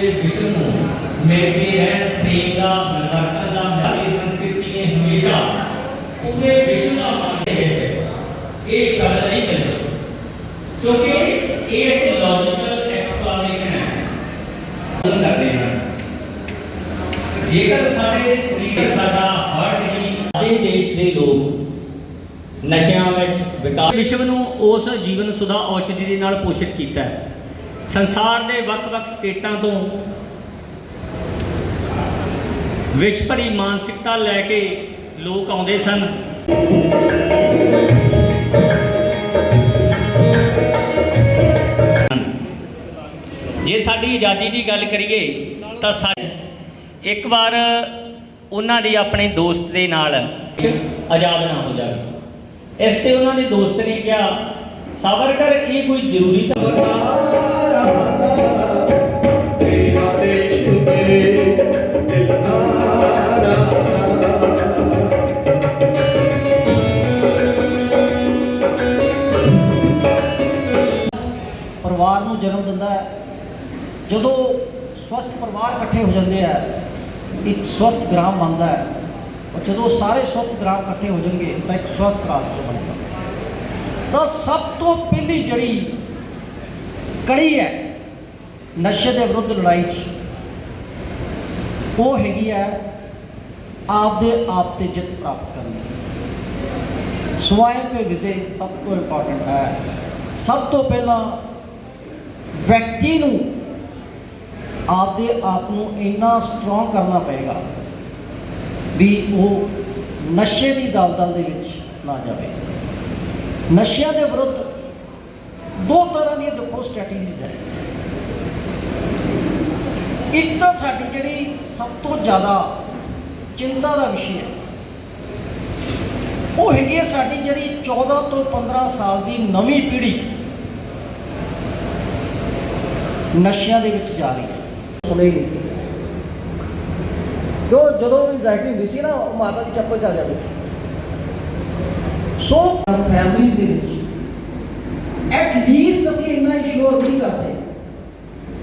ਪੂਰੇ ਵਿਸ਼ਵ ਨੂੰ ਮਿਲ ਕੇ ਰਹਿਣ ਪ੍ਰੇਮ ਦਾ ਮਿਲਵਰਤਨ ਦਾ ਮਿਆਰੀ ਸੰਸਕ੍ਰਿਤੀ ਨੇ ਹਮੇਸ਼ਾ ਪੂਰੇ ਵਿਸ਼ਵ ਦਾ ਮਨ ਦੇ ਵਿੱਚ ਇਹ ਸ਼ਬਦ ਨਹੀਂ ਮਿਲਦਾ ਕਿਉਂਕਿ ਇਹ ਇੱਕ ਲੌਜੀਕਲ ਐਕਸਪਲੇਨੇਸ਼ਨ ਹੈ। ਉਹ ਕਰਦੇ ਹਨ ਜੇਕਰ ਸਾਡੇ ਸਰੀਰ ਸਾਡਾ ਹਾਰਟ ਹੀ ਸਾਡੇ ਦੇਸ਼ ਦੇ ਲੋਕ ਨਸ਼ਿਆਂ ਵਿੱਚ ਵਿਕਾਸ ਵਿਸ਼ਵ ਨੂੰ ਉਸ ਜੀਵਨ ਸੁਧਾ ਔਸ਼ਧੀ ਦੇ ਨਾਲ ਪੋਸ਼ਿਤ ਕੀਤਾ ਹੈ। ਸੰਸਾਰ ਦੇ ਵੱਖ-ਵੱਖ ਸਟੇਟਾਂ ਤੋਂ ਵਿਸ਼ਵ ਭਰੀ ਮਾਨਸਿਕਤਾ ਲੈ ਕੇ ਲੋਕ ਆਉਂਦੇ ਸਨ। ਜੇ ਸਾਡੀ ਆਜ਼ਾਦੀ ਦੀ ਗੱਲ ਕਰੀਏ ਤਾਂ ਸਾ ਇੱਕ ਵਾਰ ਉਹਨਾਂ ਦੀ ਆਪਣੇ ਦੋਸਤ ਦੇ ਨਾਲ ਆਜ਼ਾਦ ਨਾ ਹੋ ਜਾਵੇ। ਇਸ ਤੇ ਉਹਨਾਂ ਦੇ ਦੋਸਤ ਨੇ ਕਿਹਾ ਸਾਵਰਕਰ ਇਹ ਕੋਈ ਜ਼ਰੂਰੀ ਤਾਂ ਪਰਿਵਾਰ ਨੂੰ ਜਨਮ ਦਿੰਦਾ ਹੈ। ਜਦੋਂ ਸਵਸਥ ਪਰਿਵਾਰ ਇਕੱਠੇ ਹੋ ਜਾਂਦੇ ਆ, ਇੱਕ ਸਵਸਥ ਗ੍ਰਾਮ ਬਣਦਾ ਹੈ। ਔਰ ਜਦੋਂ ਸਾਰੇ ਸਵਸਥ ਗ੍ਰਾਮ ਇਕੱਠੇ ਹੋ ਜਾਣਗੇ, ਤਾਂ ਇੱਕ ਸਵਸਥ ਰਾਸ਼ਟਰ ਬਣੇਗਾ। ਤਾਂ ਸਭ ਤੋਂ ਪਹਿਲੀ ਜਿਹੜੀ ਕੜੀ ਹੈ, ਨਸ਼ੇ ਦੇ ਵਿਰੁੱਧ ਲੜਾਈ 'ਚ, ਉਹ ਹੈਗੀ ਹੈ ਆਪਦੇ ਆਪ ਤੇ ਜਿੱਤ ਪ੍ਰਾਪਤ ਕਰਨੀ ਸਵੈਮ ਤੇ ਵਿਜੇ ਸਭ ਤੋਂ ਇੰਪੋਰਟੈਂਟ ਹੈ। ਸਭ ਤੋਂ ਪਹਿਲਾਂ ਵਿਅਕਤੀ ਨੂੰ ਆਪਦੇ ਆਪ ਨੂੰ ਇੰਨਾ ਸਟਰੋਂਗ ਕਰਨਾ ਪਏਗਾ ਵੀ ਉਹ ਨਸ਼ੇ ਦੀ ਦਲਦਲ ਦੇ ਵਿੱਚ ਨਾ ਜਾਵੇ। ਨਸ਼ਿਆਂ ਦੇ ਵਿਰੁੱਧ ਦੋ ਤਰ੍ਹਾਂ ਦੀਆਂ ਦੇਖੋ ਸਟ੍ਰੈਟੇਜੀਜ਼ ਹੈ। ਇੱਕ ਤਾਂ ਸਾਡੀ ਜਿਹੜੀ ਸਭ ਤੋਂ ਜ਼ਿਆਦਾ ਚਿੰਤਾ ਦਾ ਵਿਸ਼ਾ ਹੈ, ਉਹ ਹੈਗੀ ਹੈ ਸਾਡੀ ਜਿਹੜੀ 14 ਤੋਂ 15 ਸਾਲ ਦੀ ਨਵੀਂ ਪੀੜ੍ਹੀ ਨਸ਼ਿਆਂ ਦੇ ਵਿੱਚ ਜਾ ਰਹੀ ਹੈ। ਸੁਣੇ ਹੀ ਨਹੀਂ ਸੀ। ਜੋ ਜਦੋਂ ਐਂਜ਼ਾਇਟੀ ਹੁੰਦੀ ਸੀ ਨਾ, ਉਹ ਮਾਤਾ ਦੀ ਚੱਪਲ ਚੱਲ ਜਾਂਦੀ ਸੀ। ਸੋ ਫੈਮਲੀਜ਼ ਦੇ ਵਿੱਚ ਐਟ ਲੀਸਟ ਅਸੀਂ ਇੰਨਾ ਇੰਸ਼ੋਰ ਨਹੀਂ ਕਰਦੇ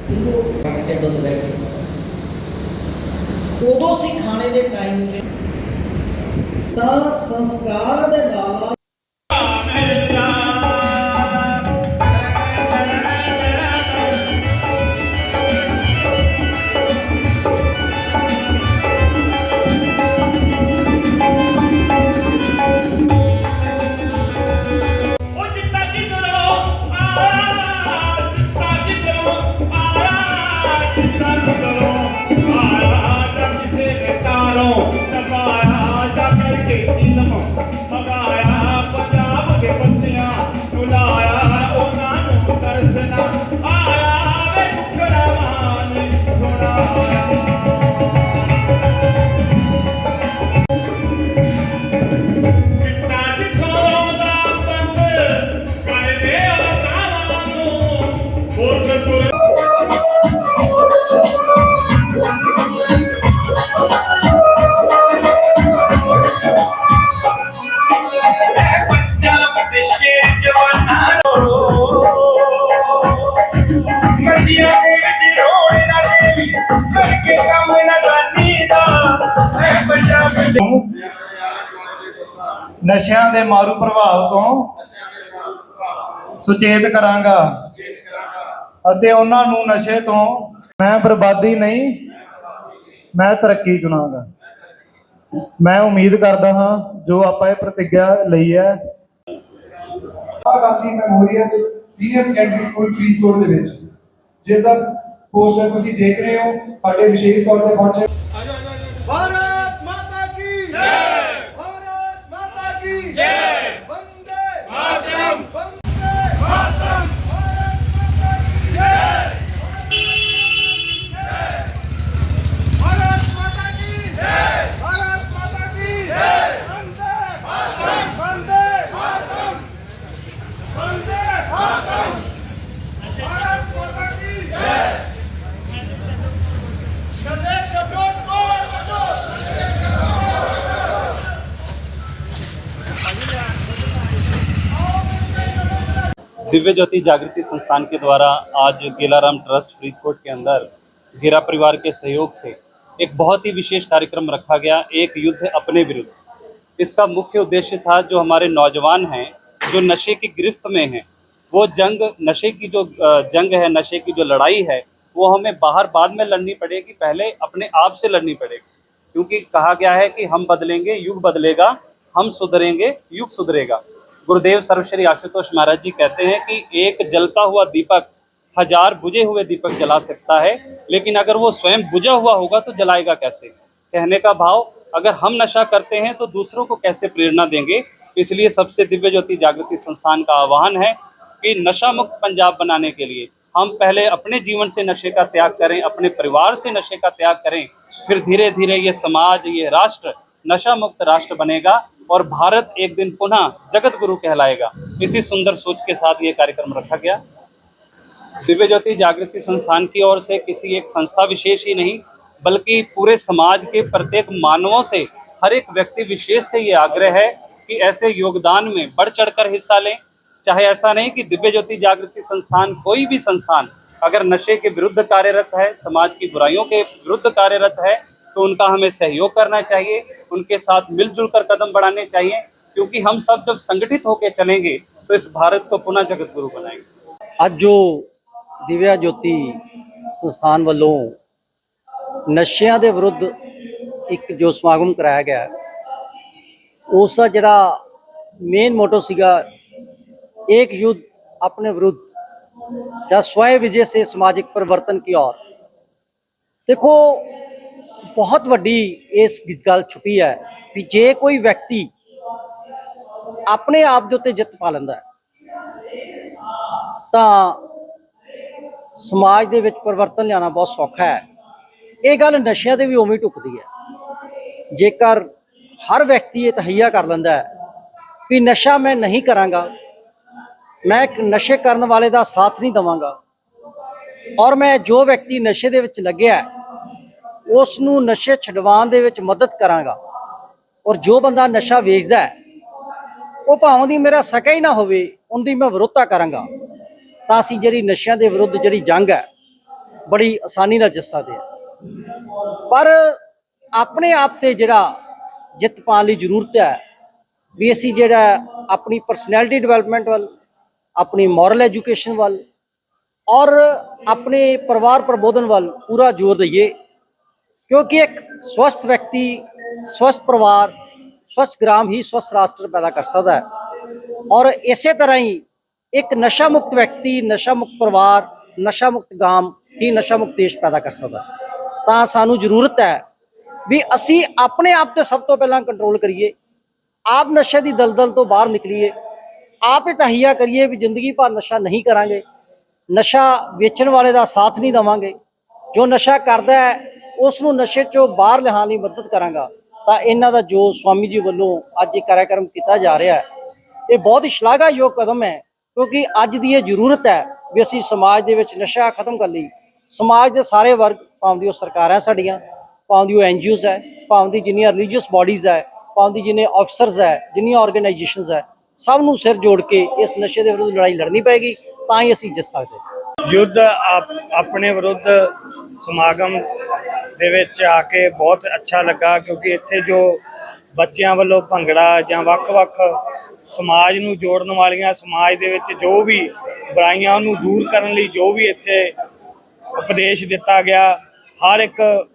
ਦੇਖੋ ਪੈਕੇਟ ਦੇ ਦੁੱਧ ਲੈ ਕੇ। ਉਦੋਂ ਅਸੀਂ ਖਾਣੇ ਦੇ ਟਾਈਮ ਤੇ ਤਾਂ ਸੰਸਕਾਰ ਦੇ ਨਾਲ ਨਸ਼ਿਆਂ ਦੇ ਮਾਰੂ ਪ੍ਰਭਾਵ ਤੋਂ ਸੁਚੇਤ ਕਰਾਂਗਾ। ਅਤੇ ਉਹਨਾਂ ਨੂੰ ਨਸ਼ੇ ਤੋਂ ਮੈਂ ਬਰਬਾਦੀ ਨਹੀਂ, ਮੈਂ ਤਰੱਕੀ ਚੁਣਾਂਗਾ। ਮੈਂ ਉਮੀਦ ਕਰਦਾ ਹਾਂ ਜੋ ਆਪਾਂ ਇਹ ਪ੍ਰਤੀਗਿਆ ਲਈ ਹੈ। Gandhi memorial senior secondary school Faridkot ਦੇ ਵਿੱਚ, ਜਿਸ ਦਾ ਪੋਸਟਰ ਤੁਸੀਂ ਦੇਖ ਰਹੇ ਹੋ, ਸਾਡੇ ਵਿਸ਼ੇਸ਼ ਤੌਰ ਤੇ ਪਹੁੰਚੇ दिव्य ज्योति जागृति संस्थान के द्वारा आज गेलाराम ट्रस्ट फरीदकोट के अंदर घेरा परिवार के सहयोग से एक बहुत ही विशेष कार्यक्रम रखा गया, एक युद्ध अपने विरुद्ध। इसका मुख्य उद्देश्य था जो हमारे नौजवान हैं, जो नशे की गिरफ्त में हैं वो जंग, नशे की जो जंग है, नशे की जो लड़ाई है, वो हमें बाहर बाद में लड़नी पड़ेगी, पहले अपने आप से लड़नी पड़ेगी। क्योंकि कहा गया है कि हम बदलेंगे, युग बदलेगा, हम सुधरेंगे, युग सुधरेगा। गुरुदेव सर्वश्री आशुतोष महाराज जी कहते हैं कि एक जलता हुआ दीपक, हज़ार बुझे हुए दीपक जला सकता है, लेकिन अगर वो स्वयं बुझा हुआ होगा तो जलाएगा कैसे? कहने का भाव, अगर हम नशा करते हैं तो दूसरों को कैसे प्रेरणा देंगे? इसलिए सबसे दिव्य ज्योति जागृति संस्थान का आह्वान है कि नशा मुक्त पंजाब बनाने के लिए हम पहले अपने जीवन से नशे का त्याग करें, अपने परिवार से नशे का त्याग करें, फिर धीरे धीरे ये समाज, ये राष्ट्र नशा मुक्त राष्ट्र बनेगा और भारत एक दिन पुनः जगत गुरु कहलाएगा। इसी सुंदर सोच के साथ ये कार्यक्रम रखा गया। दिव्य ज्योति जागृति संस्थान की ओर से किसी एक संस्था विशेष ही नहीं, बल्कि पूरे समाज के प्रत्येक मानवों से हर एक व्यक्ति विशेष से ये आग्रह है कि ऐसे योगदान में बढ़ चढ़कर हिस्सा लें। चाहे ऐसा नहीं कि दिव्य ज्योति जागृति संस्थान कोई भी संस्थान अगर नशे के विरुद्ध कार्यरत है समाज की बुराइयों के विरुद्ध कार्यरत है तो उनका हमें सहयोग करना चाहिए उनके साथ मिलजुल कर कदम बढ़ाने चाहिए क्योंकि हम सब जब संगठित होकर चलेंगे तो इस भारत को पुनः जगत गुरु बनाएंगे ਅੱਜ ਜੋ ਦਿਵਿਆ ਜੋਤੀ ਸੰਸਥਾਨ ਵੱਲੋਂ ਨਸ਼ਿਆਂ ਦੇ ਵਿਰੁੱਧ ਇੱਕ ਜੋ ਸਮਾਗਮ ਕਰਾਇਆ ਗਿਆ ਹੈ, ਉਸ ਦਾ ਜਿਹੜਾ ਮੇਨ ਮੋਟੋ ਸੀਗਾ एक युद्ध अपने विरुद्ध या स्वय विजय से सामाजिक परिवर्तन की ओर ਦੇਖੋ ਬਹੁਤ ਵੱਡੀ ਇਸ ਗੱਲ ਛੁਪੀ ਹੈ ਵੀ ਜੇ ਕੋਈ ਵਿਅਕਤੀ ਆਪਣੇ ਆਪ ਦੇ ਉੱਤੇ ਜਿੱਤ ਪਾ ਲੈਂਦਾ ਹੈ ਤਾਂ ਸਮਾਜ ਦੇ ਵਿੱਚ ਪਰਿਵਰਤਨ ਲਿਆਉਣਾ ਬਹੁਤ ਸੌਖਾ ਹੈ ਇਹ ਗੱਲ ਨਸ਼ਿਆਂ ਤੇ ਵੀ ਉਵੇਂ ਹੀ ਟੁਕਦੀ ਹੈ ਜੇਕਰ ਹਰ ਵਿਅਕਤੀ ਇਹ ਤਹਈਆ ਕਰ ਲੈਂਦਾ ਹੈ ਵੀ ਨਸ਼ਾ ਮੈਂ ਨਹੀਂ ਕਰਾਂਗਾ ਮੈਂ ਇੱਕ ਨਸ਼ੇ ਕਰਨ ਵਾਲੇ ਦਾ ਸਾਥ ਨਹੀਂ ਦਵਾਂਗਾ। ਔਰ ਮੈਂ ਜੋ ਵਿਅਕਤੀ ਨਸ਼ੇ ਦੇ ਵਿੱਚ ਲੱਗਿਆ ਉਸ ਨੂੰ ਨਸ਼ੇ ਛਡਵਾਉਣ ਦੇ ਵਿੱਚ ਮਦਦ ਕਰਾਂਗਾ। ਔਰ ਜੋ ਬੰਦਾ ਨਸ਼ਾ ਵੇਚਦਾ ਹੈ, ਉਹ ਭਾਵੇਂ ਦੀ ਮੇਰਾ ਸਕਾ ਹੀ ਨਾ ਹੋਵੇ, ਉਹਦੀ ਮੈਂ ਵਿਰੋਧਤਾ ਕਰਾਂਗਾ। ਤਾਂ ਅਸੀਂ ਜਿਹੜੀ ਨਸ਼ਿਆਂ ਦੇ ਵਿਰੁੱਧ ਜਿਹੜੀ ਜੰਗ ਹੈ, ਬੜੀ ਆਸਾਨੀ ਨਾਲ ਜਿੱਤ ਸਕਦੇ ਹਾਂ। ਪਰ ਆਪਣੇ ਆਪ ਤੇ ਜਿਹੜਾ ਜਿੱਤ ਪਾਉਣ ਲਈ ਜ਼ਰੂਰਤ ਹੈ, ਵੀ ਅਸੀਂ ਜਿਹੜਾ ਆਪਣੀ ਪਰਸਨੈਲਿਟੀ ਡਿਵੈਲਪਮੈਂਟ ਵੱਲ ਆਪਣੀ ਮੋਰਲ ਐਜੂਕੇਸ਼ਨ ਵੱਲ ਔਰ ਆਪਣੇ ਪਰਿਵਾਰ ਪ੍ਰਬੋਧਨ ਵੱਲ ਪੂਰਾ ਜ਼ੋਰ ਦਈਏ ਕਿਉਂਕਿ ਇੱਕ ਸਵਸਥ ਵਿਅਕਤੀ ਸਵਸਥ ਪਰਿਵਾਰ ਸਵਸਥ ਗ੍ਰਾਮ ਹੀ ਸਵਸਥ ਰਾਸ਼ਟਰ ਪੈਦਾ ਕਰ ਸਕਦਾ ਹੈ ਔਰ ਇਸੇ ਤਰ੍ਹਾਂ ਹੀ ਇੱਕ ਨਸ਼ਾ ਮੁਕਤ ਵਿਅਕਤੀ ਨਸ਼ਾ ਮੁਕਤ ਪਰਿਵਾਰ ਨਸ਼ਾ ਮੁਕਤ ਗਾਮ ਹੀ ਨਸ਼ਾ ਮੁਕਤ ਦੇਸ਼ ਪੈਦਾ ਕਰ ਸਕਦਾ ਹੈ। ਤਾਂ ਸਾਨੂੰ ਜ਼ਰੂਰਤ ਹੈ ਵੀ ਅਸੀਂ ਆਪਣੇ ਆਪ ਤੇ ਸਭ ਤੋਂ ਪਹਿਲਾਂ ਕੰਟਰੋਲ ਕਰੀਏ ਆਪ ਨਸ਼ੇ ਦੀ ਦਲਦਲ ਤੋਂ ਬਾਹਰ ਨਿਕਲੀਏ ਆਪ ਹੀ ਤਹੀਆ ਕਰੀਏ ਵੀ ਜ਼ਿੰਦਗੀ ਭਰ ਨਸ਼ਾ ਨਹੀਂ ਕਰਾਂਗੇ। ਨਸ਼ਾ ਵੇਚਣ ਵਾਲੇ ਦਾ ਸਾਥ ਨਹੀਂ ਦਵਾਂਗੇ। ਜੋ ਨਸ਼ਾ ਕਰਦਾ ਹੈ ਉਸ ਨੂੰ ਨਸ਼ੇ ਚੋਂ ਬਾਹਰ ਲਿਆਉਣ ਲਈ ਮਦਦ ਕਰਾਂਗਾ। ਤਾਂ ਇਹਨਾਂ ਦਾ ਜੋ ਸਵਾਮੀ ਜੀ ਵੱਲੋਂ ਅੱਜ ਇਹ ਕਾਰਜਕ੍ਰਮ ਕੀਤਾ ਜਾ ਰਿਹਾ ਹੈ, ਇਹ ਬਹੁਤ ਹੀ ਸ਼ਲਾਘਾਯੋਗ ਕਦਮ ਹੈ। ਕਿਉਂਕਿ ਅੱਜ ਦੀ ਇਹ ਜ਼ਰੂਰਤ ਹੈ ਵੀ ਅਸੀਂ ਸਮਾਜ ਦੇ ਵਿੱਚ ਨਸ਼ਾ ਖਤਮ ਕਰ ਲਈ, ਸਮਾਜ ਦੇ ਸਾਰੇ ਵਰਗ, ਭਾਵੇਂ ਦੀ ਉਹ ਸਰਕਾਰਾਂ ਸਾਡੀਆਂ, ਭਾਵੇਂ ਦੀ ਉਹ ਐਨਜੀਓਜ਼ ਹੈ, ਭਾਵੇਂ ਦੀ ਜਿੰਨੀਆਂ ਰਿਲੀਜੀਅਸ ਬਾਡੀਜ਼ ਹੈ, ਭਾਵੇਂ ਦੀ ਜਿੰਨੇ ਆਫਸਰਸ ਹੈ, ਜਿੰਨੀਆਂ ਆਰਗੇਨਾਈਜੇਸ਼ਨਸ ਹੈ ਸਭ ਨੂੰ ਸਿਰ ਜੋੜ ਕੇ ਇਸ ਨਸ਼ੇ ਦੇ ਵਿਰੁੱਧ ਲੜਾਈ ਲੜਨੀ ਪਏਗੀ, ਤਾਂ ਹੀ ਅਸੀਂ ਜਿੱਤ ਸਕਦੇ ਯੁੱਧ ਆਪ- ਆਪਣੇ ਵਿਰੁੱਧ ਸਮਾਗਮ ਦੇ ਵਿੱਚ ਆ ਕੇ ਬਹੁਤ ਅੱਛਾ ਲੱਗਾ, ਕਿਉਂਕਿ ਇੱਥੇ ਜੋ ਬੱਚਿਆਂ ਵੱਲੋਂ ਭੰਗੜਾ ਜਾਂ ਵੱਖ-ਵੱਖ ਸਮਾਜ ਨੂੰ ਜੋੜਨ ਵਾਲੀਆਂ, ਸਮਾਜ ਦੇ ਵਿੱਚ ਜੋ ਵੀ ਬੁਰਾਈਆਂ ਉਹਨੂੰ ਦੂਰ ਕਰਨ ਲਈ ਜੋ ਵੀ ਇੱਥੇ ਉਪਦੇਸ਼ ਦਿੱਤਾ ਗਿਆ, ਹਰ ਇੱਕ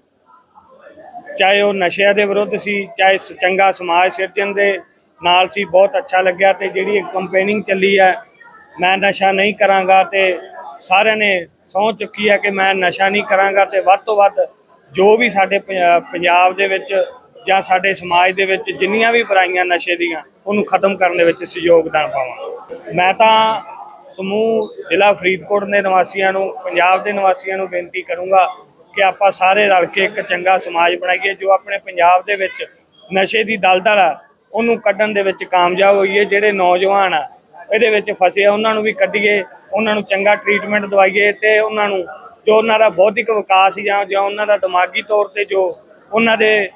ਚਾਹੇ ਉਹ ਨਸ਼ਿਆਂ ਦੇ ਵਿਰੁੱਧ ਸੀ, ਚਾਹੇ ਸ- ਚੰਗਾ ਸਮਾਜ ਸਿਰਜਣ ਦੇ ਨਾਲ ਸੀ, ਬਹੁਤ ਅੱਛਾ ਲੱਗਿਆ ਤੇ ਜਿਹੜੀ ਕੰਪੇਨਿੰਗ ਚੱਲੀ ਹੈ, ਮੈਂ ਨਸ਼ਾ ਨਹੀਂ ਕਰਾਂਗਾ ਤੇ ਸਾਰਿਆਂ ਨੇ ਸਹੁੰ ਚੁੱਕੀ ਹੈ ਕਿ ਮੈਂ ਨਸ਼ਾ ਨਹੀਂ ਕਰਾਂਗਾ ਤੇ ਵੱਧ ਤੋਂ ਵੱਧ ਜੋ ਵੀ ਸਾਡੇ ਪੰਜਾਬ ਦੇ ਵਿੱਚ ਜਾਂ ਸਾਡੇ ਸਮਾਜ ਦੇ ਵਿੱਚ ਜਿੰਨੀਆਂ ਵੀ ਬੁਰਾਈਆਂ ਨਸ਼ੇ ਦੀਆਂ, ਉਹਨੂੰ ਖਤਮ ਕਰਨ ਦੇ ਵਿੱਚ ਸਹਿਯੋਗਦਾਨ ਪਾਵਾਂ ਮੈਂ ਤਾਂ ਸਮੂਹ ਜ਼ਿਲ੍ਹਾ ਫਰੀਦਕੋਟ ਦੇ ਨਿਵਾਸੀਆਂ ਨੂੰ, ਪੰਜਾਬ ਦੇ ਨਿਵਾਸੀਆਂ ਨੂੰ ਬੇਨਤੀ ਕਰੂੰਗਾ ਕਿ ਆਪਾਂ ਸਾਰੇ ਰਲ ਕੇ ਇੱਕ ਚੰਗਾ ਸਮਾਜ ਬਣਾਈਏ ਜੋ ਆਪਣੇ ਪੰਜਾਬ ਦੇ ਵਿੱਚ ਨਸ਼ੇ ਦੀ ਦਲਦਲ ਆ ਉਹਨੂੰ ਕੱਢਣ ਦੇ ਵਿੱਚ ਕਾਮਯਾਬ ਹੋਈਏ, ਜਿਹੜੇ ਨੌਜਵਾਨ ਆ, ਇਹਦੇ ਵਿੱਚ ਫਸੇ ਆ, ਉਹਨਾਂ ਨੂੰ ਵੀ ਕੱਢੀਏ, ਉਹਨਾਂ ਨੂੰ ਚੰਗਾ ਟ੍ਰੀਟਮੈਂਟ ਦਵਾਈਏ ਤੇ ਉਹਨਾਂ ਨੂੰ ਜੋ ਉਹਨਾਂ ਦਾ ਬੌਧਿਕ ਵਿਕਾਸ ਜਾਂ ਜਾਂ ਉਹਨਾਂ ਦਾ ਦਿਮਾਗੀ ਤੌਰ ਤੇ ਜੋ ਉਹਨਾਂ ਦੇ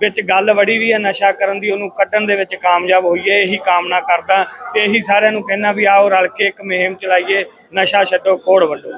ਵਿੱਚ ਗੱਲ ਵੜੀ ਵੀ ਹੈ ਨਸ਼ਾ ਕਰਨ ਦੀ, ਉਹਨੂੰ ਕੱਢਣ ਦੇ ਵਿੱਚ ਕਾਮਯਾਬ ਹੋਈਏ, ਇਹੀ ਕਾਮਨਾ ਕਰਦਾ ਤੇ ਇਹੀ ਸਾਰਿਆਂ ਨੂੰ ਕਹਿਣਾ ਵੀ ਆਓ ਰਲ ਕੇ ਇੱਕ ਮੁਹਿੰਮ ਚਲਾਈਏ, ਨਸ਼ਾ ਛੱਡੋ ਕੋੜ ਵੱਢੋ।